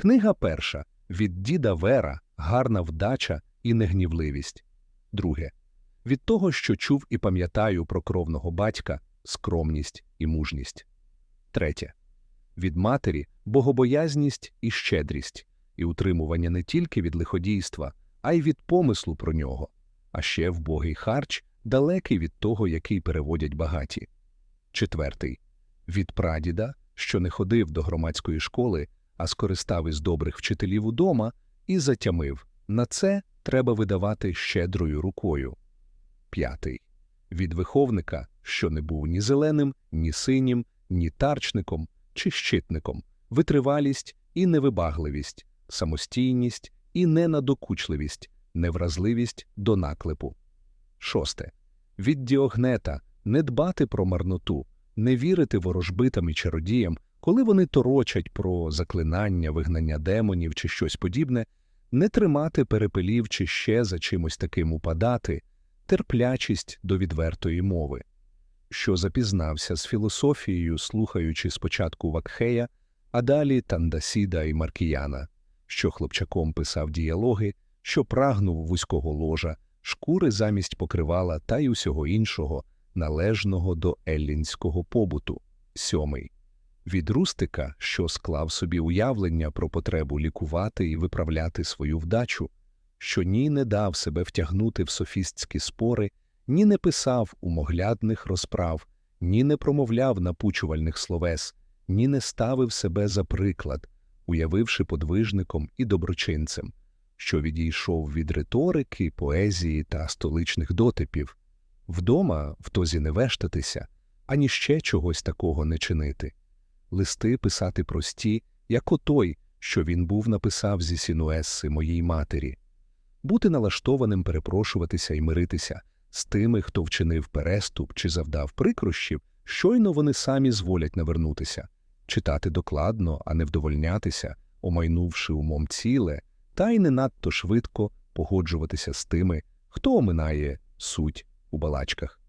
Книга перша від діда Вера гарна вдача і негнівливість. Друге від того, що чув і пам'ятаю про кровного батька, скромність і мужність. Третє від матері богобоязність і щедрість, і утримування не тільки від лиходійства, а й від помислу про нього, а ще вбогий харч, далекий від того, який переводять багаті. Четвертий від прадіда, що не ходив до громадської школи, а скористав із добрих вчителів удома, і затямив на це треба видавати щедрою рукою. П'ятий від виховника, що не був ні зеленим, ні синім, ні тарчником чи щитником, витривалість і невибагливість, самостійність і ненадокучливість, невразливість до наклепу. Шосте. Від діогнета не дбати про марноту, не вірити ворожбитам і чародіям, коли вони торочать про заклинання, вигнання демонів чи щось подібне, не тримати перепелів чи ще за чимось таким упадати, терплячість до відвертої мови. Що запізнався з філософією, слухаючи спочатку Вакхея, а далі Тандасіда і Маркіяна, що хлопчаком писав діалоги, що прагнув вузького ложа, шкури замість покривала та й усього іншого, належного до еллінського побуту. Сьомий. Від Рустика, що склав собі уявлення про потребу лікувати і виправляти свою вдачу, що ні не дав себе втягнути в софістські спори, ні не писав умоглядних розправ, ні не промовляв напучувальних словес, ні не ставив себе за приклад, уявивши подвижником і доброчинцем, що відійшов від риторики, поезії та столичних дотипів, вдома в тозі не вештатися, ані ще чогось такого не чинити, листи писати прості, як отой, що він був написав зі сінуесси моїй матері, бути налаштованим перепрошуватися і миритися з тими, хто вчинив переступ чи завдав прикрощів, щойно вони самі зволять навернутися, читати докладно, а не вдовольнятися, омайнувши умом ціле, та й не надто швидко погоджуватися з тими, хто оминає суть у балачках.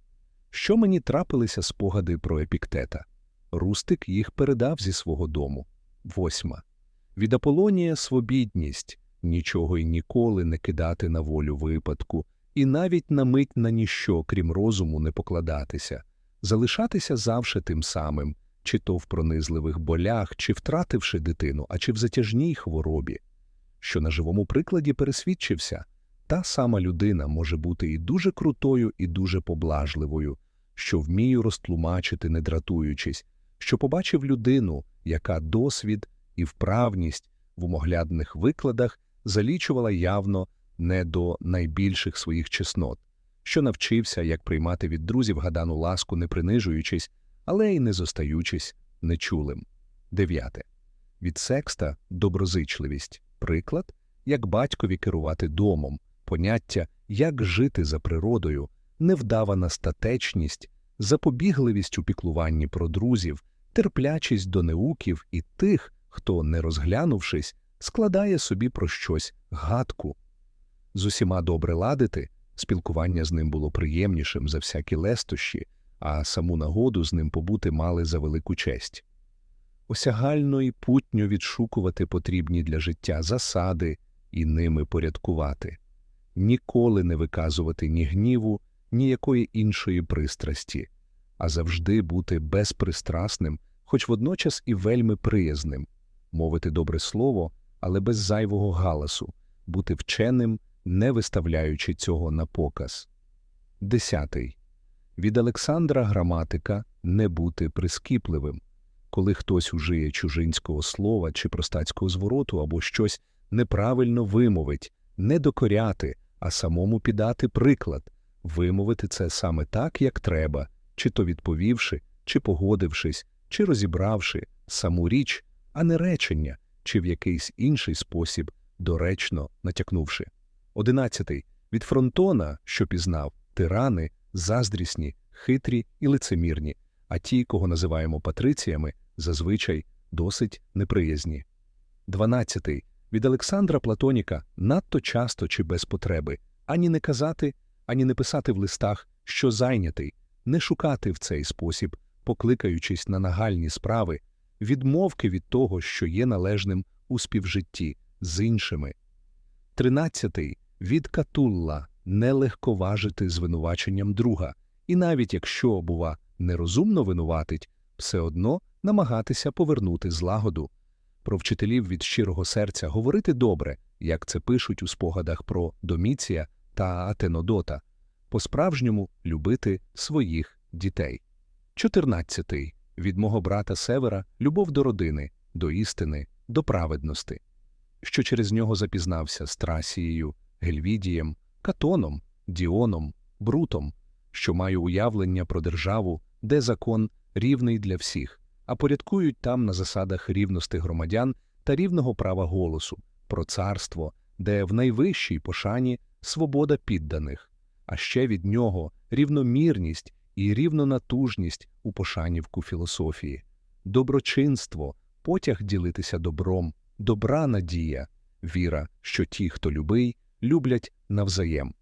Що мені трапилися спогади про епіктета? Рустик їх передав зі свого дому. Восьма. Від Аполонія свобідність нічого й ніколи не кидати на волю випадку, і навіть на мить на ніщо, крім розуму, не покладатися, залишатися завше тим самим, чи то в пронизливих болях, чи втративши дитину, а чи в затяжній хворобі, що на живому прикладі пересвідчився, та сама людина може бути і дуже крутою, і дуже поблажливою, що вмію розтлумачити, не дратуючись, що побачив людину, яка досвід і вправність в умоглядних викладах залічувала явно не до найбільших своїх чеснот, що навчився, як приймати від друзів гадану ласку, не принижуючись, але й не зостаючись нечулим. Дев'яте. Від секста доброзичливість, приклад, як батькові керувати домом, поняття, як жити за природою, невдавана статечність, запобігливість у піклуванні про друзів, терплячість до неуків і тих, хто, не розглянувшись, складає собі про щось гадку. З усіма добре ладити, спілкування з ним було приємнішим за всякі лестощі, а саму нагоду з ним побути мали за велику честь. Осягально і путньо відшукувати потрібні для життя засади і ними порядкувати, ніколи не виказувати ні гніву, ні якої іншої пристрасті, а завжди бути безпристрасним, хоч водночас і вельми приязним, мовити добре слово, але без зайвого галасу, бути вченим не виставляючи цього на показ. Десятий. Від Олександра граматика не бути прискіпливим. Коли хтось ужиє чужинського слова чи простацького звороту або щось неправильно вимовить, не докоряти, а самому піддати приклад, вимовити це саме так, як треба, чи то відповівши, чи погодившись, чи розібравши саму річ, а не речення, чи в якийсь інший спосіб доречно натякнувши. Одинадцятий. Від фронтона, що пізнав, тирани, заздрісні, хитрі і лицемірні, а ті, кого називаємо патриціями, зазвичай досить неприязні. Дванадцятий. Від Олександра Платоніка надто часто чи без потреби ані не казати, ані не писати в листах, що зайнятий, не шукати в цей спосіб, покликаючись на нагальні справи, відмовки від того, що є належним у співжитті з іншими. Тринадцятий від катулла не легковажити звинуваченням друга, і навіть якщо, бува, нерозумно винуватить, все одно намагатися повернути злагоду. Про вчителів від щирого серця говорити добре, як це пишуть у спогадах про Доміція та Атенодота, по-справжньому любити своїх дітей. Чотирнадцятий. Від мого брата Севера любов до родини, до істини, до праведності, що через нього запізнався з Трасією, Гельвідієм, Катоном, Діоном, Брутом, що маю уявлення про державу, де закон рівний для всіх, а порядкують там на засадах рівності громадян та рівного права голосу, про царство, де в найвищій пошані свобода підданих, а ще від нього рівномірність і рівнонатужність у пошанівку філософії, доброчинство, потяг ділитися добром, добра надія, віра, що ті, хто любий, люблять навзаєм.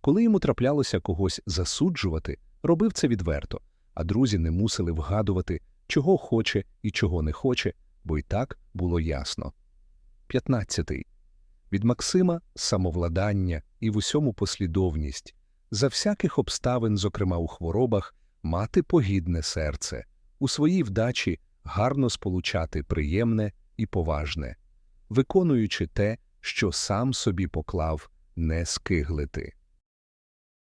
Коли йому траплялося когось засуджувати, робив це відверто, а друзі не мусили вгадувати, чого хоче і чого не хоче, бо й так було ясно. 15. Від Максима самовладання і в усьому послідовність, за всяких обставин, зокрема у хворобах, мати погідне серце, у своїй вдачі гарно сполучати приємне і поважне, виконуючи те, що сам собі поклав, не скиглити.